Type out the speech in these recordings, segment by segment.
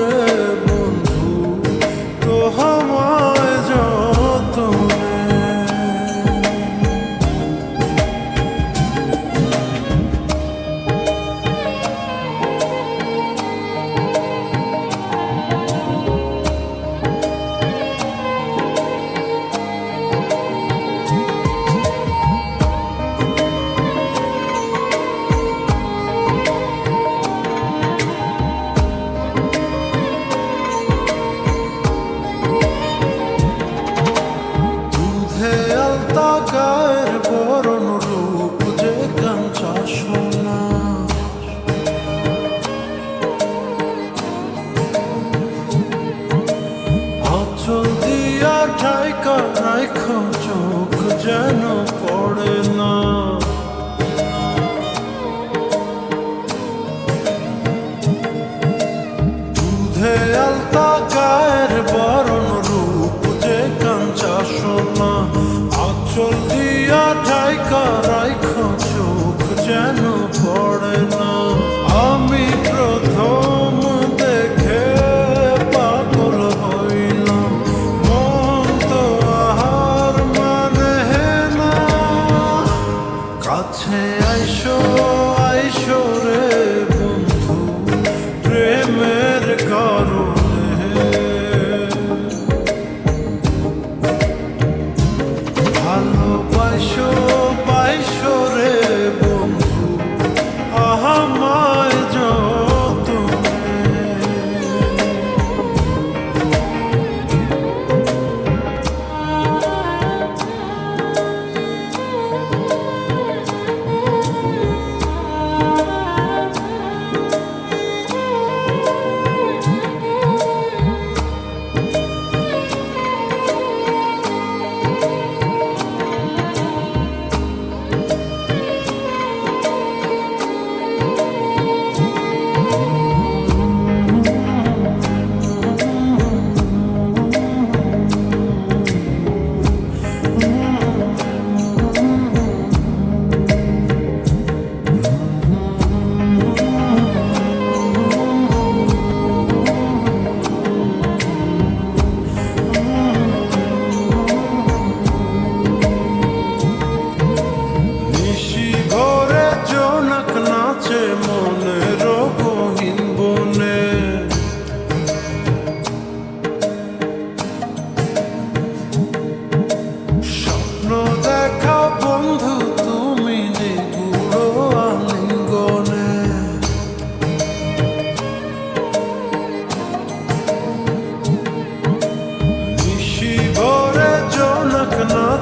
sabrım গায়ের বরণ রূপ যে কাঞ্চা সোনা আঁচল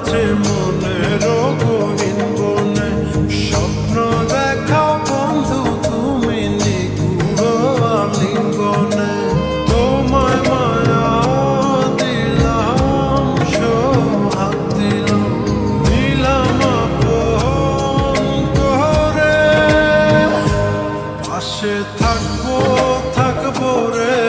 আছে মনের গহীন বনে, স্বপ্ন দেখাও বন্ধু, তুমি নিগুড় আলিঙ্গনে। তোমায় মায়া দিলাম, সোহাগ দিলাম দিলাম করে পাশে থাকব থাকব রে।